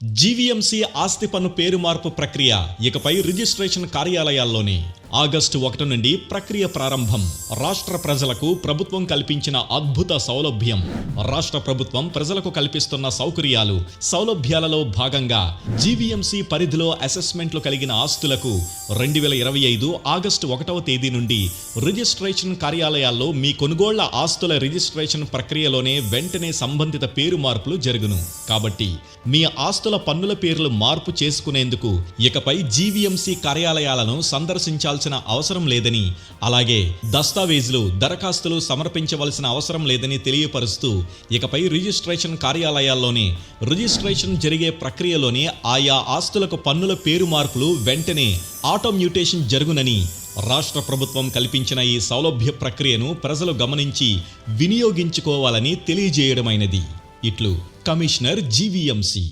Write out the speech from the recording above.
GVMC ఆస్తి పన్ను పేరు మార్పు ప్రక్రియ ఇకపై రిజిస్ట్రేషన్ కార్యాలయాల్లోనే ఆగస్టు ఒకటి నుండి ప్రక్రియ ప్రారంభం. రాష్ట్ర ప్రజలకు ప్రభుత్వం కల్పించిన అద్భుత సౌలభ్యం. రాష్ట్ర ప్రభుత్వం ప్రజలకు కల్పిస్తున్న సౌకర్యాలు. సౌలభ్యాలలో భాగంగా జీవీఎంసీ పరిధిలో అసెస్మెంట్లు కలిగిన ఆస్తులకు రెండు వేల ఇరవై ఐదు ఆగస్టు ఒకటవ తేదీ నుండి రిజిస్ట్రేషన్ కార్యాలయాల్లో మీ కొనుగోళ్ళ ఆస్తుల రిజిస్ట్రేషన్ ప్రక్రియలోనే వెంటనే సంబంధిత పేరు మార్పులు జరుగును. కాబట్టి మీ ఆస్తుల పన్నుల పేర్లు మార్పు చేసుకునేందుకు ఇకపై జీవీఎంసీ కార్యాలయాలను సందర్శించాల్సిన అవసరం లేదని అలాగే దస్తావేజులు దరఖాస్తులు సమర్పించవలసిన అవసరం లేదని తెలియపరుస్తూ ఇకపై రిజిస్ట్రేషన్ కార్యాలయాల్లోనే రిజిస్ట్రేషన్ జరిగే ప్రక్రియలోనే ఆయా ఆస్తులకు పన్నుల పేరు మార్పులు వెంటనే ఆటో మ్యూటేషన్ జరుగునని రాష్ట్ర ప్రభుత్వం కల్పించిన ఈ సౌలభ్య ప్రక్రియను ప్రజలు గమనించి వినియోగించుకోవాలని తెలియజేయడమైనది. ఇట్లు కమిషనర్ జీవీఎంసీ.